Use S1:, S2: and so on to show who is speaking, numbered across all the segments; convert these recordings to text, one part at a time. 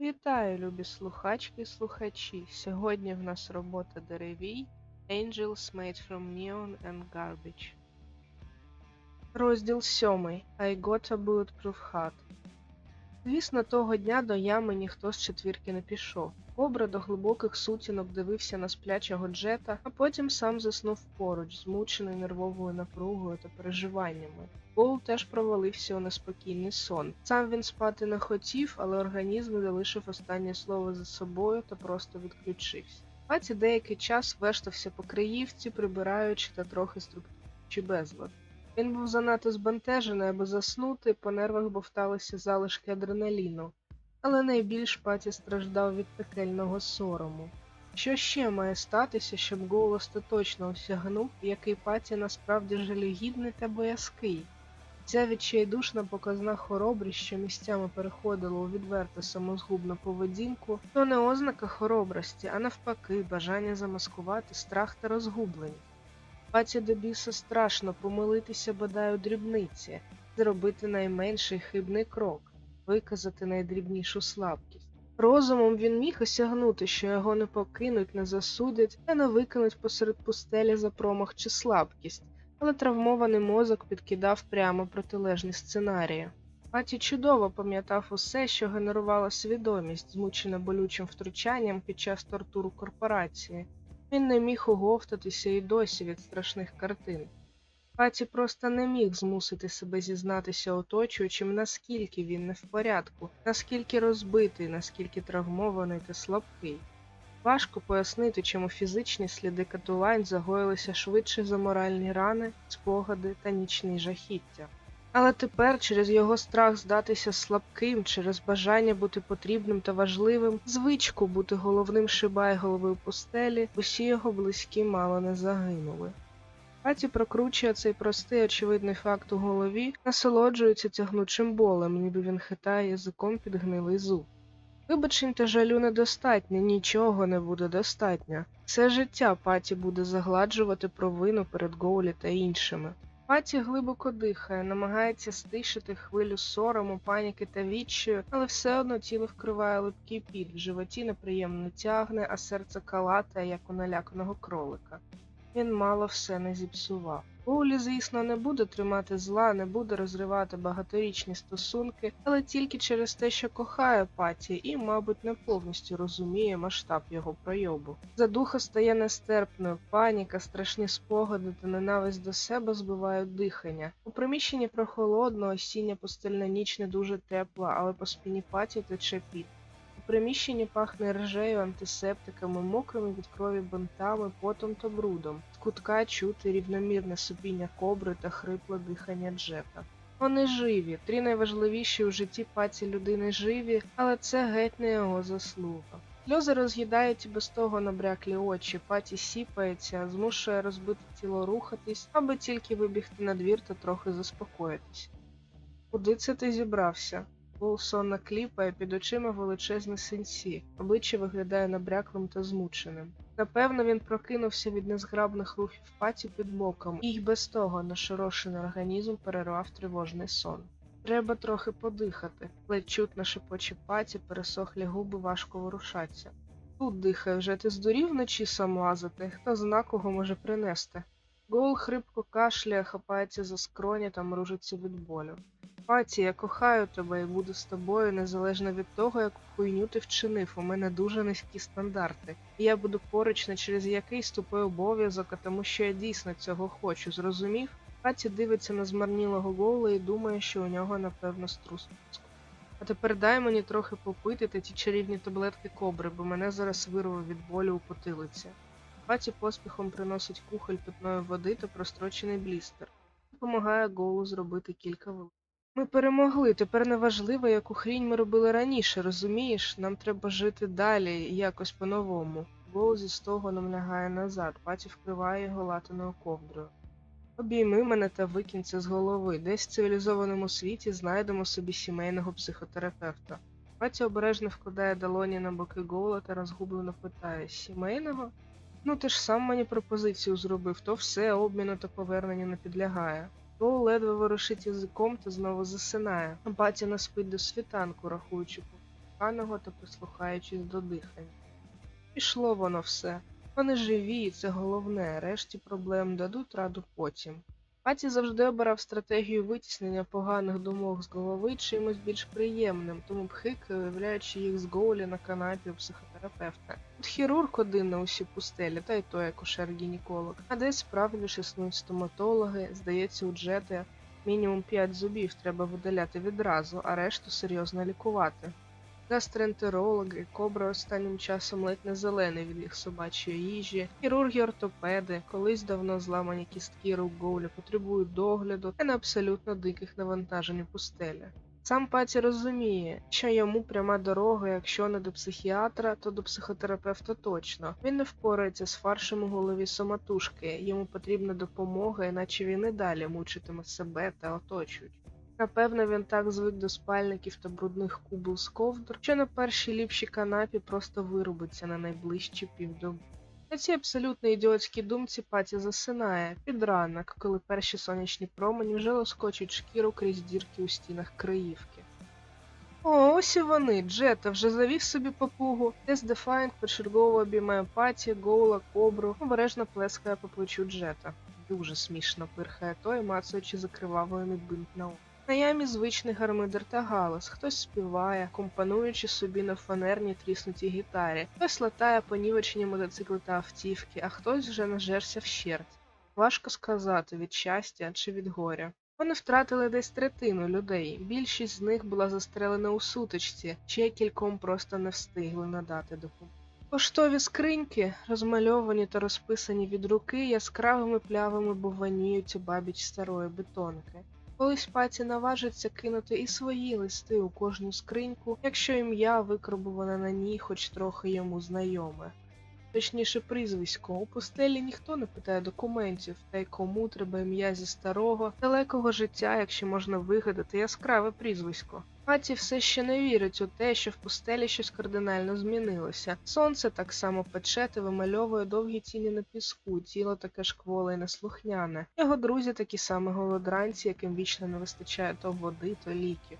S1: Вітаю, любі слухачки і слухачі. Сьогодні в нас робота деревій Angels made from neon and garbage. Розділ 7. I got a bulletproof hat. Звісно, того дня до ями ніхто з четвірки не пішов. Кобра до глибоких сутінок дивився на сплячого джета, а потім сам заснув поруч, змучений нервовою напругою та переживаннями. Гол теж провалився у неспокійний сон. Сам він спати не хотів, але організм залишив останнє слово за собою та просто відключився. Паті деякий час вештався по Криївці, прибираючи та трохи структуючи безлад. Він був занадто збентежений, аби заснути, по нервах бовталися залишки адреналіну, але найбільш паті страждав від пекельного сорому. Що ще має статися, щоб Гоул остаточно осягнув, який паті насправді жалюгідний та боязкий? Ця відчайдушна показна хоробрість, що місцями переходила у відверто самозгубну поведінку, то не ознака хоробрості, а навпаки, бажання замаскувати страх та розгублення. Паті до біса страшно помилитися бодай у дрібниці, зробити найменший хибний крок, виказати найдрібнішу слабкість. Розумом він міг осягнути, що його не покинуть, не засудять та не викинуть посеред пустелі за промах чи слабкість, але травмований мозок підкидав прямо протилежні сценарії. Паті чудово пам'ятав усе, що генерувала свідомість, змучена болючим втручанням під час тортуру корпорації. Він не міг оговтатися і досі від страшних картин. Паті просто не міг змусити себе зізнатися оточуючим, наскільки він не в порядку, наскільки розбитий, наскільки травмований та слабкий. Важко пояснити, чому фізичні сліди катувань загоїлися швидше за моральні рани, спогади та нічні жахіття. Але тепер, через його страх здатися слабким, через бажання бути потрібним та важливим, звичку бути головним шибай шибайголовою пустелі, усі його близькі мало не загинули. Паті прокручує цей простий очевидний факт у голові, насолоджується тягнучим болем, ніби він хитає язиком під гнилий зуб. Вибачень та жалю недостатньо, нічого не буде достатньо. Все життя Паті буде загладжувати провину перед Гоулі та іншими. Паті глибоко дихає, намагається стишити хвилю сорому, паніки та відчаю, але все одно тіло вкриває липкий піт, в животі неприємно тягне, а серце калатає, як у наляканого кролика. Він мало все не зіпсував. Гоулі, звісно, не буде тримати зла, не буде розривати багаторічні стосунки, але тільки через те, що кохає Паті і, мабуть, не повністю розуміє масштаб його пройобу. Задуха стає нестерпною, паніка, страшні спогади та ненависть до себе збивають дихання. У приміщенні прохолодно, осіння пустельна ніч не дуже тепла, але по спині Паті тече піт. Приміщенні пахне ржею, антисептиками, мокрими від крові бинтами, потом та брудом. З кутка чути рівномірне сопіння кобри та хрипле дихання Джека. Вони живі, три найважливіші у житті паці людини живі, але це геть не його заслуга. Сльози роз'їдають і без того набряклі очі, паті сіпається, змушує розбите тіло рухатись, аби тільки вибігти на двір та трохи заспокоїтись. Куди це ти зібрався? Гол сонно кліпає під очима величезні синці, обличчя виглядає набряклим та змученим. Напевно, він прокинувся від незграбних рухів паті під боком, і й без того нашорошений організм перервав тривожний сон. Треба трохи подихати, ледь чутно шепоче паті, пересохлі губи важко ворушаться. Тут дихай вже ти здурів вночі сам лазити, хто зна кого може принести. Гол хрипко кашляє, хапається за скроні та мружиться від болю. Паті, я кохаю тебе і буду з тобою незалежно від того, яку хуйню ти вчинив. У мене дуже низькі стандарти. І я буду поруч не через який ступив обов'язок, а тому що я дійсно цього хочу. Зрозумів? Паті дивиться на змарнілого гола і думає, що у нього напевно струс. А тепер дай мені трохи попити та ті чарівні таблетки кобри, бо мене зараз вирве від болю у потилиці. Паті поспіхом приносить кухоль питної води та прострочений блістер. Допомагає голу зробити кілька великих. Ми перемогли. Тепер не важливо, яку хрінь ми робили раніше, розумієш? Нам треба жити далі, якось по-новому. Гол зі стогоном лягає назад, паті вкриває його латаною ковдрою. Обійми мене та викинь це з голови. Десь в цивілізованому світі знайдемо собі сімейного психотерапевта. Паті обережно вкладає долоні на боки гола та розгублено питає Сімейного? Ну ти ж сам мені пропозицію зробив, то все обміну та поверненню не підлягає. Гол ледве ворушить язиком та знову засинає. Батя не спить до світанку, рахуючи. коханого та прислухаючись до дихання. Пішло воно все. Вони живі, це головне, решті проблем дадуть раду потім. Паті завжди обирав стратегію витіснення поганих думок з голови чимось більш приємним, тому пхикає, уявляючи їх з Гоулі на канапі у психотерапевта. Тут хірург один на усі пустелі, та й той акушер-гінеколог. А десь справді ж існують стоматологи, здається, у Джети мінімум 5 зубів треба видаляти відразу, а решту серйозно лікувати. Гастроентерологи, кобра останнім часом ледь не зелений від їх собачої їжі, хірурги ортопеди, колись давно зламані кістки рук Гоулі потребують догляду та на абсолютно диких навантажень у пустелі. Сам Паті розуміє, що йому пряма дорога, якщо не до психіатра, то до психотерапевта точно. Він не впорається з фаршем у голові самотужки, йому потрібна допомога, іначе він і далі мучитиме себе та оточують. Напевно, він так звик до спальників та брудних кубл з ковдр, що на першій ліпшій канапі просто вирубиться на найближчі півдоби. На цій абсолютно ідіотській думці Паті засинає під ранок, коли перші сонячні промені вже лоскочуть шкіру крізь дірки у стінах Криївки. О, ось і вони. Джета вже завів собі папугу. Тес Дефайнт почергово обіймає Паті, Гоула, Кобру, обережно плескає по плечу Джета. Дуже смішно пирхає той, мацаючи закривавлений бинт на око. Ямі звичний гармидер та галас, хтось співає, компонуючи собі на фанерній тріснутій гітарі, хтось латає понівечені мотоцикли та автівки, а хтось вже нажерся вщерть. Важко сказати, від щастя чи від горя. Вони втратили десь третину людей, більшість з них була застрелена у сутичці, ще кільком просто не встигли надати допомогу. Поштові скриньки, розмальовані та розписані від руки, яскравими плявами буваніють у бабіч старої бетонки. Колись паці наважиться кинути і свої листи у кожну скриньку, якщо ім'я викробуване на ній хоч трохи йому знайоме. Точніше, прізвисько. У пустелі ніхто не питає документів, та й кому треба ім'я зі старого, далекого життя, якщо можна вигадати яскраве прізвисько. Паті все ще не вірить у те, що в пустелі щось кардинально змінилося. Сонце так само пече та вимальовує довгі тіні на піску, тіло таке ж кволе й неслухняне. Його друзі такі самі голодранці, яким вічно не вистачає то води, то ліків.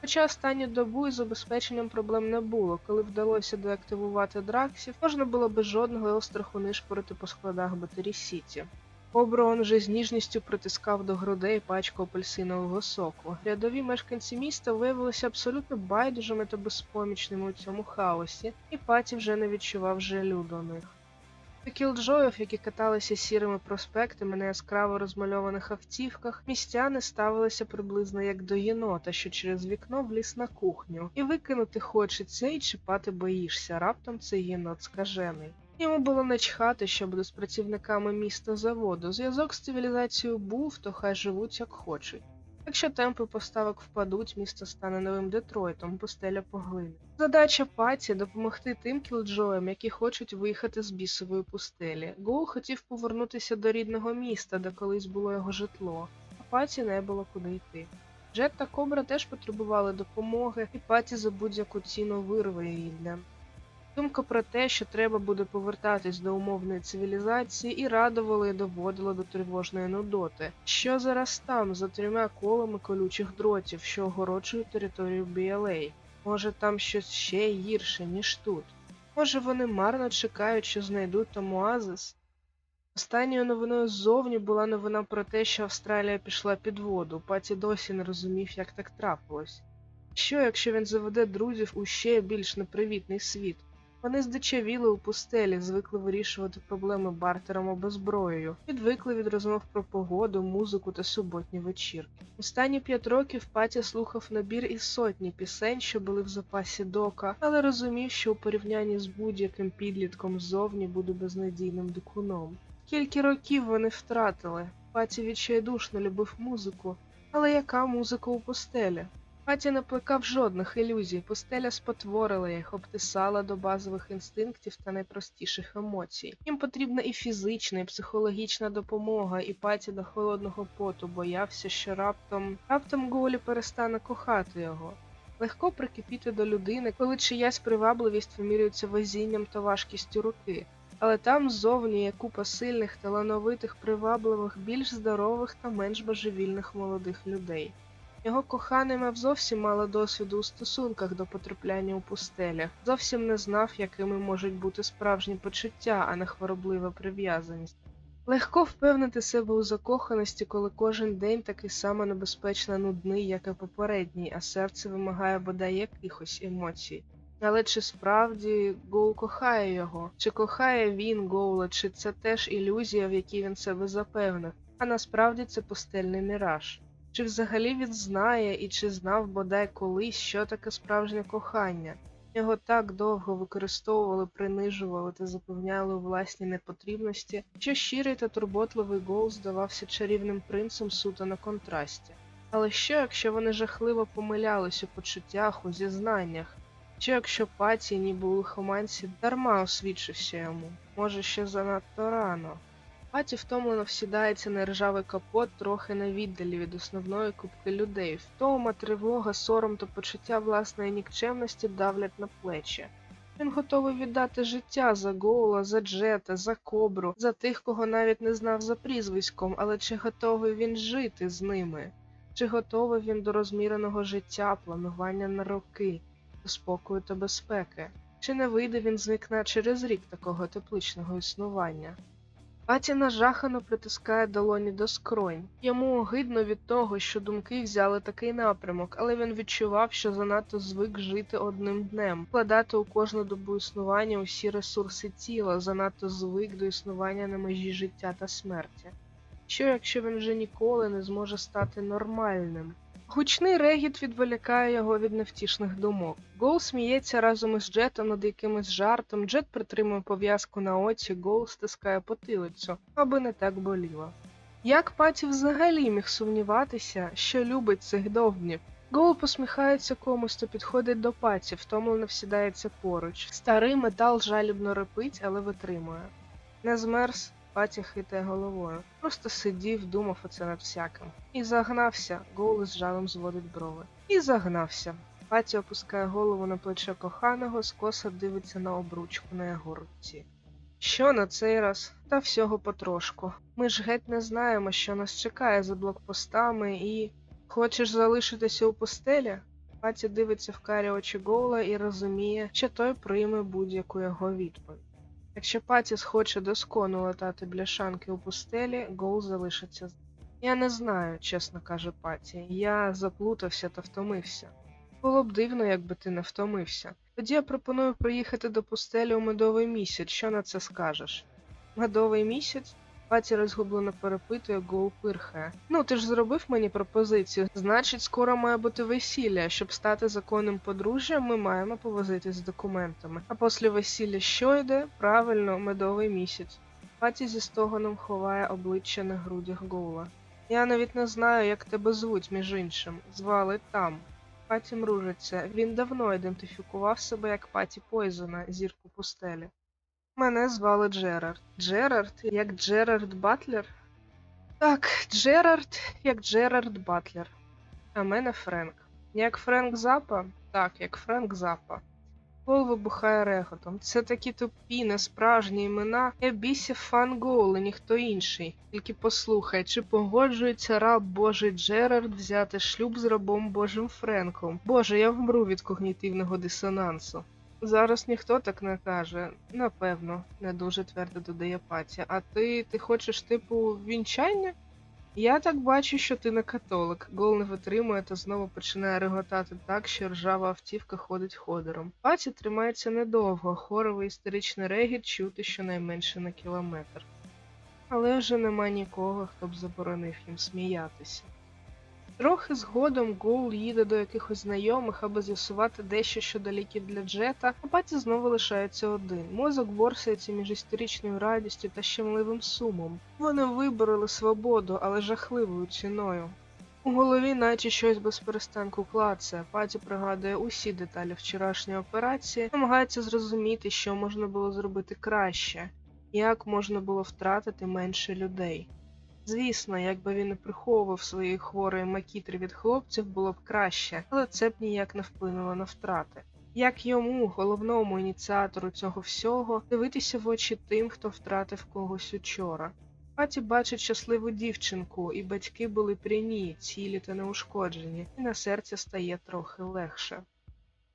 S1: Хоча останню добу із забезпеченням проблем не було, коли вдалося деактивувати драксів, можна було без жодного остраху нишпорити по складах Батері Сіті. Оброн вже з ніжністю притискав до грудей пачку апельсинового соку. Рядові мешканці міста виявилися абсолютно байдужими та безпомічними у цьому хаосі, і паті вже не відчував жалю до них. До кілджоїв, які каталися сірими проспектами на яскраво розмальованих автівках, містяни ставилися приблизно як до єнота, що через вікно вліз на кухню, і викинути хочеться, і чіпати боїшся, раптом цей єнот скажений. Йому було начхати, що буде з працівниками міста заводу. Зв'язок з цивілізацією був, то хай живуть як хочуть. Якщо темпи поставок впадуть, місто стане новим Детройтом, пустеля поглине. Задача паті допомогти тим кілджоям, які хочуть виїхати з бісової пустелі. Гоул хотів повернутися до рідного міста, де колись було його житло, а паті не було куди йти. Джет та Кобра теж потребували допомоги, і паті за будь-яку ціну вирве її для Думка про те, що треба буде повертатись до умовної цивілізації, і радувала і доводила до тривожної нудоти. Що зараз там, за трьома колами колючих дротів, що огороджують територію BLA? Може там щось ще гірше, ніж тут? Може вони марно чекають, що знайдуть там оазис? Останньою новиною ззовні була новина про те, що Австралія пішла під воду. Паті досі не розумів, як так трапилось. Що, якщо він заведе друзів у ще більш непривітний світ? Вони здичавіли у пустелі, звикли вирішувати проблеми бартером або зброєю, відвикли від розмов про погоду, музику та суботні вечірки. Останні п'ять років Патя слухав набір із сотні пісень, що були в запасі дока, але розумів, що у порівнянні з будь-яким підлітком ззовні буде безнадійним дикуном. Скільки років вони втратили? Паті відчайдушно любив музику, але яка музика у пустелі? Паті не плекав жодних ілюзій, пустеля спотворила їх, обтисала до базових інстинктів та найпростіших емоцій. Їм потрібна і фізична, і психологічна допомога, і паті до холодного поту боявся, що раптом раптом Голі перестане кохати його. Легко прикипіти до людини, коли чиясь привабливість вимірюється везінням та важкістю руки. Але там ззовні є купа сильних, талановитих, привабливих, більш здорових та менш божевільних молодих людей. Його коханий мав зовсім мало досвіду у стосунках до потрапляння у пустелях, зовсім не знав, якими можуть бути справжні почуття, а не хвороблива прив'язаність. Легко впевнити себе у закоханості, коли кожен день такий само небезпечно нудний, як і попередній, а серце вимагає бодай якихось емоцій. Але чи справді Гоул кохає його? Чи кохає він Гоула, чи це теж ілюзія, в якій він себе запевнив, а насправді це пустельний міраж? Чи взагалі він знає і чи знав бодай колись, що таке справжнє кохання? Його так довго використовували, принижували та запевняли у власній непотрібності, що щирий та турботливий Гоул здавався чарівним принцем суто на контрасті. Але що, якщо вони жахливо помилялись у почуттях, у зізнаннях? Що якщо паті, ніби у лихоманці, дарма освідчився йому? Може, ще занадто рано? Паті втомлено всідається на ржавий капот трохи на віддалі від основної купки людей. Втома, тривога, сором та почуття власної нікчемності давлять на плечі. Він готовий віддати життя за Гоула, за Джета, за Кобру, за тих, кого навіть не знав за прізвиськом, але чи готовий він жити з ними? Чи готовий він до розміреного життя, планування на роки, до спокою та безпеки? Чи не вийде він з вікна через рік такого тепличного існування? Паті нажахано притискає долоні до скронь. Йому огидно від того, що думки взяли такий напрямок, але він відчував, що занадто звик жити одним днем, вкладати у кожну добу існування усі ресурси тіла, занадто звик до існування на межі життя та смерті. Що якщо він вже ніколи не зможе стати нормальним? Гучний регіт відволікає його від невтішних думок. Гол сміється разом із Джетом над якимось жартом, Джет притримує пов'язку на оці, Гол стискає потилицю, аби не так боліло. Як Паті взагалі міг сумніватися, що любить цих довбнів? Гол посміхається комусь, то підходить до паті, втомлено всідається поруч. Старий метал жалібно репить, але витримує. Не змерз, Паті хитає головою. Просто сидів, думав оце над всяким. І загнався, Гоул з жалем зводить брови. І загнався. Паті опускає голову на плече коханого, скоса дивиться на обручку на його руці. Що на цей раз? Та всього потрошку. Ми ж геть не знаємо, що нас чекає за блокпостами і. Хочеш залишитися у постелі? Паті дивиться в карі очі Гоула і розуміє, що той прийме будь-яку його відповідь. Якщо Паті схоче доскону латати бляшанки у пустелі, Гоул залишиться. Я не знаю, чесно каже Паті. Я заплутався та втомився. Було б дивно, якби ти не втомився. Тоді я пропоную приїхати до пустелі у медовий місяць. Що на це скажеш? Медовий місяць? Паті розгублено перепитує, Гоу пирхає. Ну, ти ж зробив мені пропозицію. Значить, скоро має бути весілля. Щоб стати законним подружжям, ми маємо повозитись з документами. А після весілля що йде? Правильно, медовий місяць. Паті зі стогоном ховає обличчя на грудях Гоула. Я навіть не знаю, як тебе звуть, між іншим. Звали там. Паті мружиться. Він давно ідентифікував себе як Паті Пойзена, зірку пустелі. Мене звали Джерард. Джерард, як Джерард Батлер? Так, Джерард, як Джерард Батлер. А мене Френк. Як Френк Запа? Так, як Френк Запа. Пол вибухає реготом. Це такі тупі, несправжні імена. Я бісів фан Гоул і ніхто інший. Тільки послухай, чи погоджується раб Божий Джерард взяти шлюб з рабом Божим Френком? Боже, я вмру від когнітивного дисонансу. Зараз ніхто так не каже. Напевно, не дуже твердо додає Патя. А ти ти хочеш, типу, вінчання? Я так бачу, що ти не католик. Гол не витримує та знову починає реготати так, що ржава автівка ходить ходором. Паті тримається недовго, хоровий істеричний регіт чути щонайменше на кілометр. Але вже нема нікого, хто б заборонив їм сміятися. Трохи згодом Гоул їде до якихось знайомих, аби з'ясувати дещо щодо ліків для Джета, а Паті знову лишається один. Мозок борсається між історичною радістю та щемливим сумом. Вони вибороли свободу, але жахливою ціною. У голові наче щось без перестанку клацає. Паті пригадує усі деталі вчорашньої операції, намагається зрозуміти, що можна було зробити краще, як можна було втратити менше людей. Звісно, якби він не приховував своєї хворої макітри від хлопців, було б краще, але це б ніяк не вплинуло на втрати. Як йому, головному ініціатору цього всього, дивитися в очі тим, хто втратив когось учора? Паті бачить щасливу дівчинку, і батьки були при ній, цілі та неушкоджені, і на серці стає трохи легше.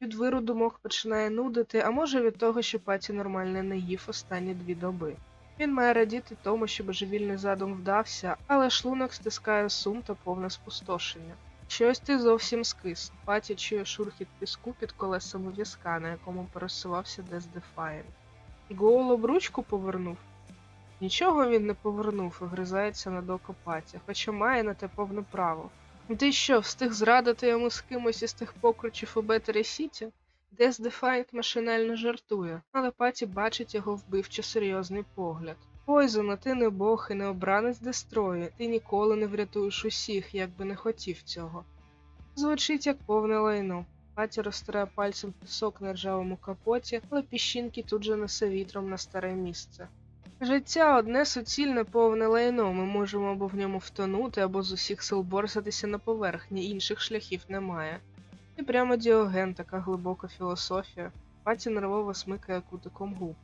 S1: Від виру думок починає нудити, а може від того, що Паті нормально не їв останні дві доби. Він має радіти тому, що божевільний задум вдався, але шлунок стискає сум та повне спустошення. Щось ти зовсім скис. Паті чує шурхіт піску під колесами візка, на якому пересувався Дес Дефайн. І голуб ручку повернув. Нічого він не повернув і гризається на доко хоча має на те повне право. Ти що, встиг зрадити йому з кимось із тих покручів у Бетері Сіті? Дес машинально жартує, але Паті бачить його вбивчо серйозний погляд. Пойзона, ти не бог і не обранець Дестрою, ти ніколи не врятуєш усіх, як би не хотів цього. Звучить як повне лайно. Паті розтирає пальцем пісок на ржавому капоті, але піщинки тут же несе вітром на старе місце. Життя одне суцільне повне лайно, ми можемо або в ньому втонути, або з усіх сил борсатися на поверхні, інших шляхів немає. І прямо діоген, така глибока філософія. Паті нервово смикає кутиком губ.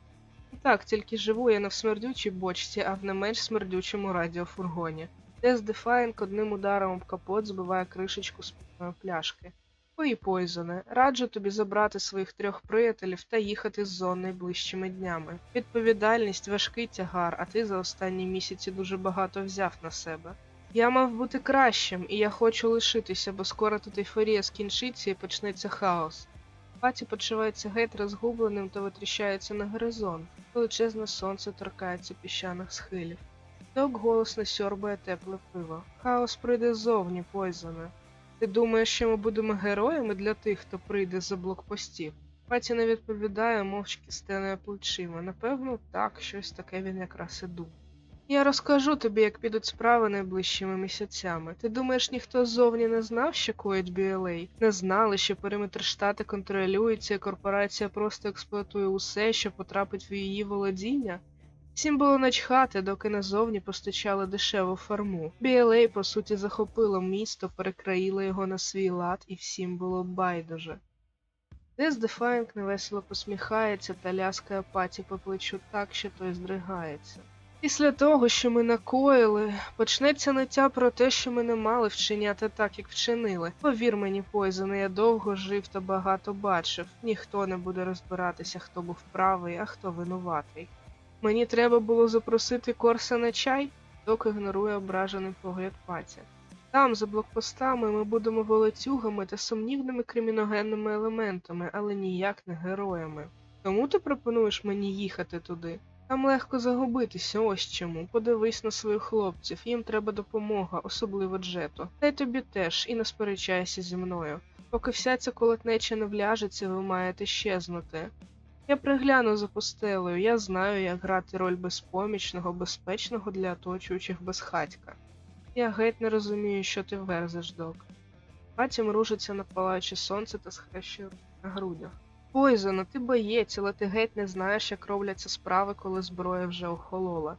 S1: Так, тільки живу я не в смердючій бочці, а в не менш смердючому радіофургоні. Дес Дефайнк одним ударом об капот збиває кришечку з пляшки. Ой, Пойзоне, раджу тобі забрати своїх трьох приятелів та їхати з зон найближчими днями. Відповідальність важкий тягар, а ти за останні місяці дуже багато взяв на себе. Я мав бути кращим, і я хочу лишитися, бо скоро тут ейфорія скінчиться і почнеться хаос. Паті почувається геть розгубленим та витріщається на горизонт. Величезне сонце торкається піщаних схилів. Док голосно сьорбає тепле пиво. Хаос прийде ззовні, Пойзоне. Ти думаєш, що ми будемо героями для тих, хто прийде за блокпостів? Паті не відповідає, мовчки стенує плечима. Напевно, так, щось таке він якраз і думає. Я розкажу тобі, як підуть справи найближчими місяцями. Ти думаєш, ніхто ззовні не знав, що коїть BLA? Не знали, що периметр штати контролюється, і корпорація просто експлуатує усе, що потрапить в її володіння? Всім було начхати, доки назовні постачали дешеву фарму. BLA, по суті, захопило місто, перекраїло його на свій лад, і всім було байдуже. Дес Дефайнк невесело посміхається та ляскає паті по плечу так, що той здригається. Після того, що ми накоїли, почнеться ниття про те, що ми не мали вчиняти так, як вчинили. Повір мені, Пойзене, я довго жив та багато бачив. Ніхто не буде розбиратися, хто був правий, а хто винуватий. Мені треба було запросити Корса на чай, док ігнорує ображений погляд патя. Там, за блокпостами, ми будемо волоцюгами та сумнівними криміногенними елементами, але ніяк не героями. Тому ти пропонуєш мені їхати туди? Там легко загубитися, ось чому. Подивись на своїх хлопців, їм треба допомога, особливо Джету. Та й тобі теж, і не сперечайся зі мною. Поки вся ця колотнеча не вляжеться, ви маєте щезнути. Я пригляну за постелею, я знаю, як грати роль безпомічного, безпечного для оточуючих безхатька. Я геть не розумію, що ти верзеш, док. Потім ружиться на палаюче сонце та схрещує на грудях. Пойзена, ти боєць, але ти геть не знаєш, як робляться справи, коли зброя вже охолола.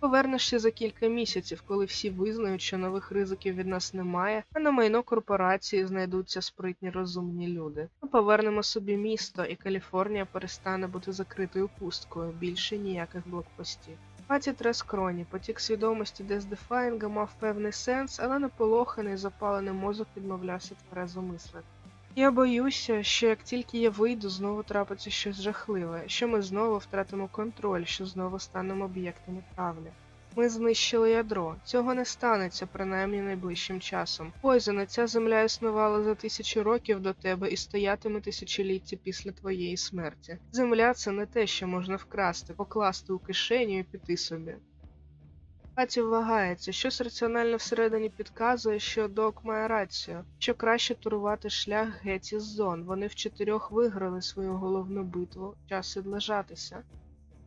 S1: Повернешся за кілька місяців, коли всі визнають, що нових ризиків від нас немає, а на майно корпорації знайдуться спритні розумні люди. Ми повернемо собі місто, і Каліфорнія перестане бути закритою пусткою, більше ніяких блокпостів. Паті трес кроні, потік свідомості Дездефаїнга мав певний сенс, але наполоханий запалений мозок відмовлявся тверезо мислити. Я боюся, що як тільки я вийду, знову трапиться щось жахливе, що ми знову втратимо контроль, що знову станемо об'єктами травлі. Ми знищили ядро. Цього не станеться, принаймні найближчим часом. Пойзена, ця земля існувала за тисячі років до тебе і стоятиме тисячоліття після твоєї смерті. Земля це не те, що можна вкрасти, покласти у кишеню і піти собі. Паті вагається, щось раціонально всередині підказує, що док має рацію, що краще турувати шлях геть із зон. Вони в чотирьох виграли свою головну битву, час відлежатися.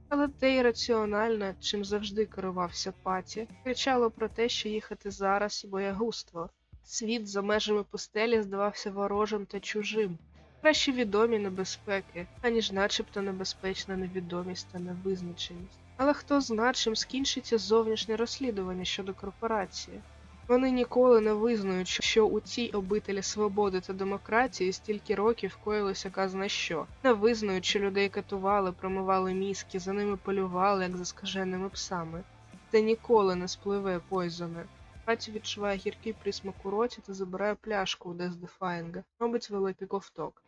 S1: Але те й раціональне, чим завжди керувався паті, кричало про те, що їхати зараз боягузтво. Світ за межами пустелі здавався ворожим та чужим, краще відомі небезпеки, аніж начебто небезпечна невідомість та невизначеність. Але хто зна, чим скінчиться зовнішнє розслідування щодо корпорації? Вони ніколи не визнають, що у цій обителі свободи та демократії стільки років коїлося казна що, не визнають, що людей катували, промивали мізки, за ними полювали, як за скаженими псами. Це ніколи не спливе Пойзоне. Паті відчуває гіркий присмак у роті та забирає пляшку у Дездефаїнга. Робить великий ковток.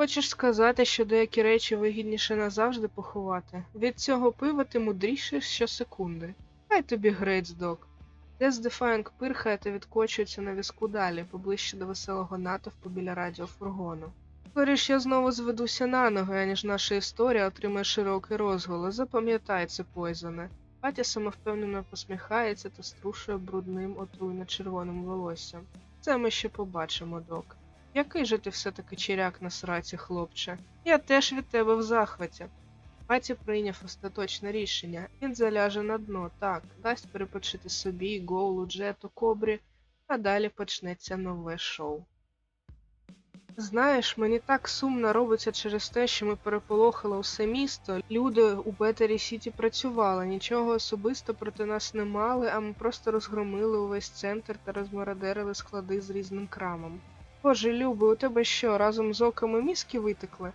S1: Хочеш сказати, що деякі речі вигідніше назавжди поховати? Від цього пива ти мудріший щосекунди. Хай тобі грець, док. Дездефаїнг пирхає та відкочується на візку далі, поближче до веселого натовпу біля радіофургону. Скоріш я знову зведуся на ноги, аніж наша історія отримає широкий розголос. Запам'ятай це, Пойзоне. Паті самовпевнено посміхається та струшує брудним отруйно червоним волоссям. Це ми ще побачимо, док. Який же ти все-таки чиряк на сраці, хлопче? Я теж від тебе в захваті. Паті прийняв остаточне рішення. Він заляже на дно, так, дасть перепочити собі, Гоулу, Джету, Кобрі, а далі почнеться нове шоу. Знаєш, мені так сумно робиться через те, що ми переполохали усе місто. Люди у Бетері Сіті працювали, нічого особисто проти нас не мали, а ми просто розгромили увесь центр та розмародерили склади з різним крамом. Боже, Люби, у тебе що, разом з оками мізки витекли?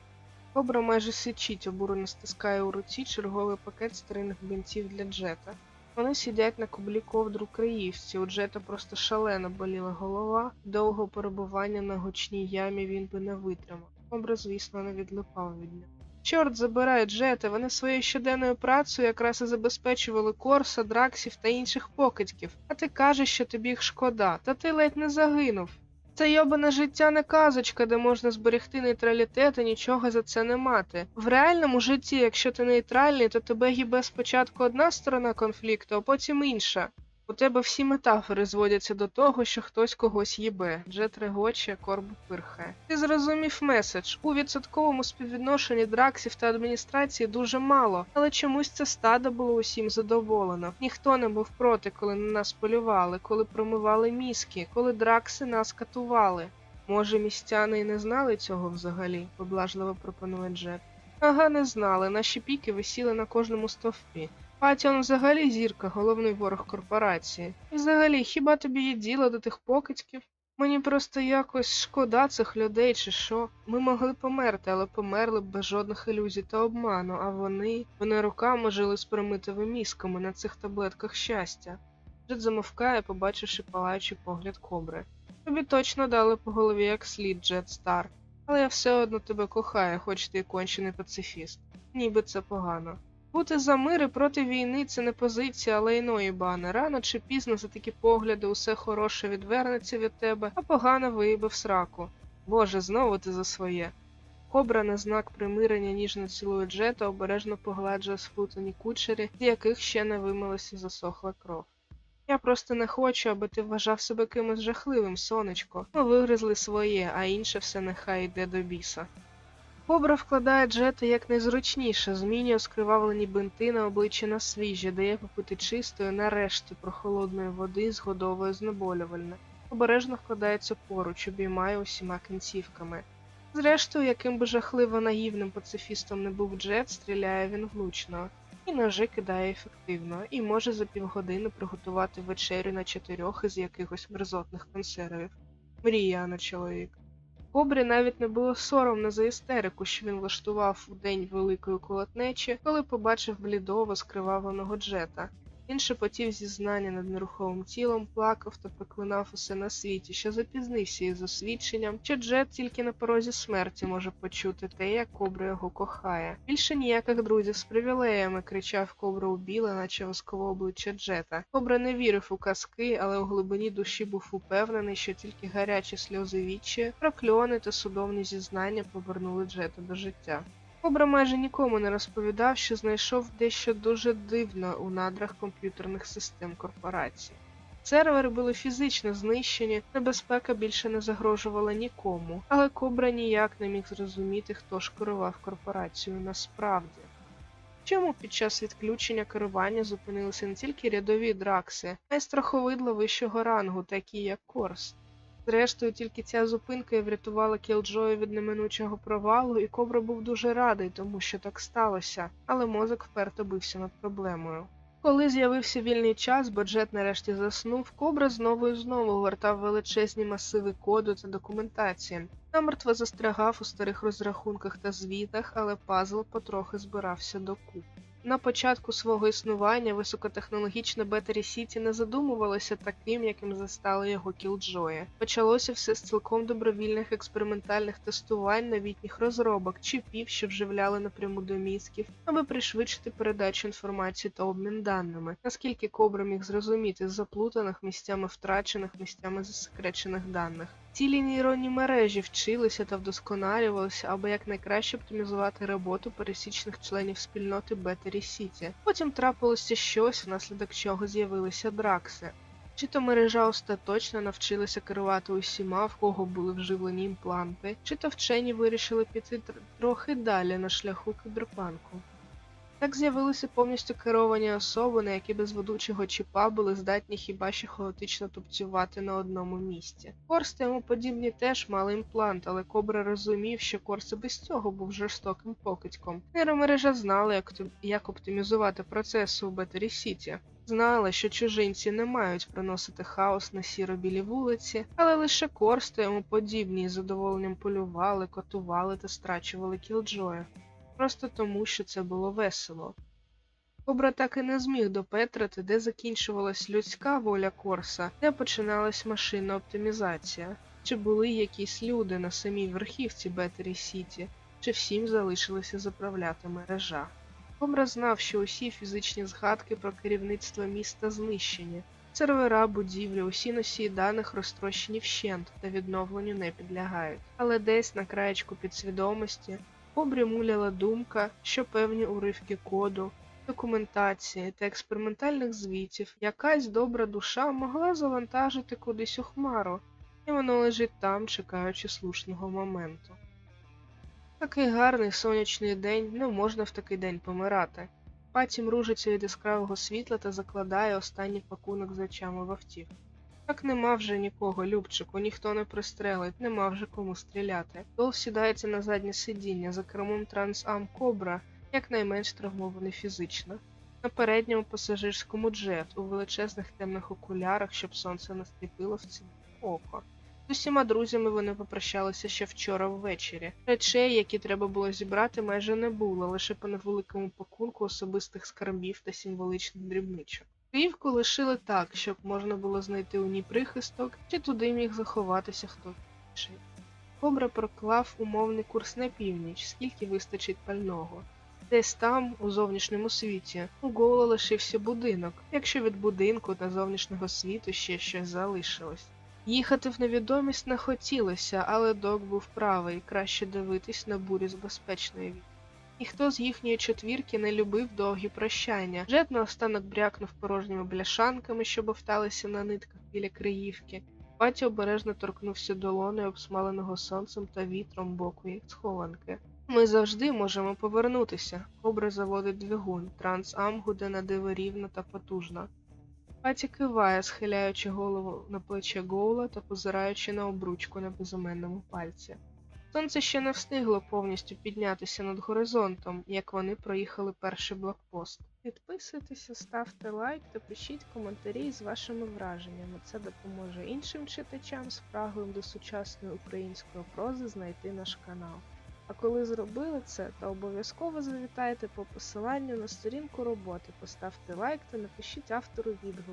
S1: Кобра майже сичить, обурено стискає у руці черговий пакет старинних бінтів для Джета. Вони сидять на кублі ковдру криївці, у Джета просто шалено боліла голова, довго перебування на гучній ямі він би не витримав. Кобра, звісно, не відлипав від нього. Чорт забирай, Джете, вони своєю щоденною працею якраз і забезпечували Корса, Драксів та інших покидьків. А ти кажеш, що тобі їх шкода, та ти ледь не загинув. Це йобане життя не казочка, де можна зберегти нейтралітет і нічого за це не мати. В реальному житті, якщо ти нейтральний, то тебе гібе спочатку одна сторона конфлікту, а потім інша. У тебе всі метафори зводяться до того, що хтось когось їбе. Джет регоче, корб пирхає. Ти зрозумів меседж. У відсотковому співвідношенні драксів та адміністрації дуже мало, але чомусь це стадо було усім задоволено. Ніхто не був проти, коли на нас полювали, коли промивали мізки, коли дракси нас катували. Може, містяни і не знали цього взагалі, поблажливо пропонує Джет. Ага, не знали. Наші піки висіли на кожному стовпі. Патіон взагалі зірка, головний ворог корпорації. І взагалі, хіба тобі є діло до тих покидьків? Мені просто якось шкода цих людей, чи що. Ми могли померти, але померли б без жодних ілюзій та обману, а вони. Вони руками жили з промитими мізками на цих таблетках щастя. Джет замовкає, побачивши палаючий погляд кобри. Тобі точно дали по голові як слід, Джет Стар. Але я все одно тебе кохаю, хоч ти і кончений пацифіст. Ніби це погано. Бути за мир і проти війни це не позиція, але іної бани. Рано чи пізно за такі погляди усе хороше відвернеться від тебе, а погано виїбе в сраку. Боже, знову ти за своє. Кобра на знак примирення ніжно цілує Джета, обережно погладжує сплутані кучері, з яких ще не вимилася засохла кров. Я просто не хочу, аби ти вважав себе кимось жахливим, сонечко. Ми вигризли своє, а інше все нехай йде до біса. Кобра вкладає джета якнайзручніше, змінює скривавлені бинти на обличчя на свіжі, дає попити чистої, нарешті прохолодної води з годовою знеболювальне. Обережно вкладається поруч, обіймає усіма кінцівками. Зрештою, яким би жахливо наївним пацифістом не був Джет, стріляє він влучно. І ножи кидає ефективно, і може за півгодини приготувати вечерю на чотирьох із якихось мерзотних консервів. Мрія, а не чоловік. Кобрі навіть не було соромно за істерику, що він влаштував у день великої колотнечі, коли побачив блідого скривавленого джета. Він шепотів зізнання над нерухомим тілом, плакав та проклинав усе на світі, що запізнився із освідченням, що Джет тільки на порозі смерті може почути те, як кобра його кохає. Більше ніяких друзів з привілеями, кричав кобра у біле, наче воскове обличчя Джета. Кобра не вірив у казки, але у глибині душі був упевнений, що тільки гарячі сльози вічі, прокльони та судовні зізнання повернули Джета до життя. Кобра майже нікому не розповідав, що знайшов дещо дуже дивне у надрах комп'ютерних систем корпорації. Сервери були фізично знищені, небезпека більше не загрожувала нікому, але Кобра ніяк не міг зрозуміти, хто ж керував корпорацією насправді. Чому під час відключення керування зупинилися не тільки рядові дракси, а й страховидла вищого рангу, такі як Корс. Зрештою, тільки ця зупинка і врятувала Кілджою від неминучого провалу, і Кобра був дуже радий, тому що так сталося, але мозок вперто бився над проблемою. Коли з'явився вільний час, бо Джет нарешті заснув, Кобра знову і знову гортав величезні масиви коду та документації. Намертво застрягав у старих розрахунках та звітах, але пазл потрохи збирався докупи. На початку свого існування високотехнологічне Battery City не задумувалося таким, яким застали його кілджої. Почалося все з цілком добровільних експериментальних тестувань новітніх розробок, чіпів, що вживляли напряму до мізків, аби пришвидшити передачу інформації та обмін даними. Наскільки Кобра міг зрозуміти заплутаних місцями втрачених місцями засекречених даних. Цілі нейронні мережі вчилися та вдосконалювалися, аби якнайкраще оптимізувати роботу пересічних членів спільноти Battery City. Потім трапилося щось, внаслідок чого з'явилися дракси. Чи то мережа остаточно навчилася керувати усіма, в кого були вживлені імпланти, чи то вчені вирішили піти тр- трохи далі на шляху кіберпанку. Так з'явилися повністю керовані особи, на які без ведучого чіпа були здатні хіба що хаотично тупцювати на одному місці. Корс йому подібні теж мали імплант, але Кобра розумів, що Корс і без цього був жорстоким покидьком. Нейромережа знала, як, як оптимізувати процеси у Battery City. Знала, що чужинці не мають приносити хаос на сіро-білі вулиці, але лише Корс та йому подібні із задоволенням полювали, котували та страчували кілджоя просто тому, що це було весело. Кобра так і не зміг допетрити, де закінчувалась людська воля Корса, де починалась машинна оптимізація, чи були якісь люди на самій верхівці Беттері Сіті, чи всім залишилося заправляти мережа. Кобра знав, що усі фізичні згадки про керівництво міста знищені, сервера, будівлі, усі носії даних розтрощені вщент та відновленню не підлягають, але десь на краєчку підсвідомості Кобрі муляла думка, що певні уривки коду, документації та експериментальних звітів якась добра душа могла завантажити кудись у хмару, і воно лежить там, чекаючи слушного моменту. Такий гарний сонячний день, не можна в такий день помирати. Паті мружиться від яскравого світла та закладає останній пакунок з очами в автівку. Так нема вже нікого, Любчику, ніхто не пристрелить, нема вже кому стріляти. Дол сідається на заднє сидіння за кермом Трансам Кобра, якнайменш травмований фізично. На передньому пасажирському джет у величезних темних окулярах, щоб сонце не сліпило в ці око. З усіма друзями вони попрощалися ще вчора ввечері. Речей, які треба було зібрати, майже не було, лише по невеликому пакунку особистих скарбів та символичних дрібничок. Київку лишили так, щоб можна було знайти у ній прихисток, чи туди міг заховатися хтось інший. Кобра проклав умовний курс на північ, скільки вистачить пального. Десь там, у зовнішньому світі, у Гоула лишився будинок, якщо від будинку та зовнішнього світу ще щось залишилось. Їхати в невідомість не хотілося, але док був правий, краще дивитись на бурі з безпечної від. Ніхто з їхньої четвірки не любив довгі прощання. Джет наостанок брякнув порожніми бляшанками, що бовталися на нитках біля Криївки. Паті обережно торкнувся долоною обсмаленого сонцем та вітром боку їх схованки. Ми завжди можемо повернутися. Кобра заводить двигун, трансам гуде на диво рівно та потужно. Паті киває, схиляючи голову на плече Гоула та позираючи на обручку на безіменному пальці. Сонце ще не встигло повністю піднятися над горизонтом, як вони проїхали перший блокпост. Підписуйтеся, ставте лайк та пишіть коментарі з вашими враженнями. Це допоможе іншим читачам, спраглим до сучасної української прози знайти наш канал. А коли зробили це, то обов'язково завітайте по посиланню на сторінку роботи, поставте лайк та напишіть автору відгук.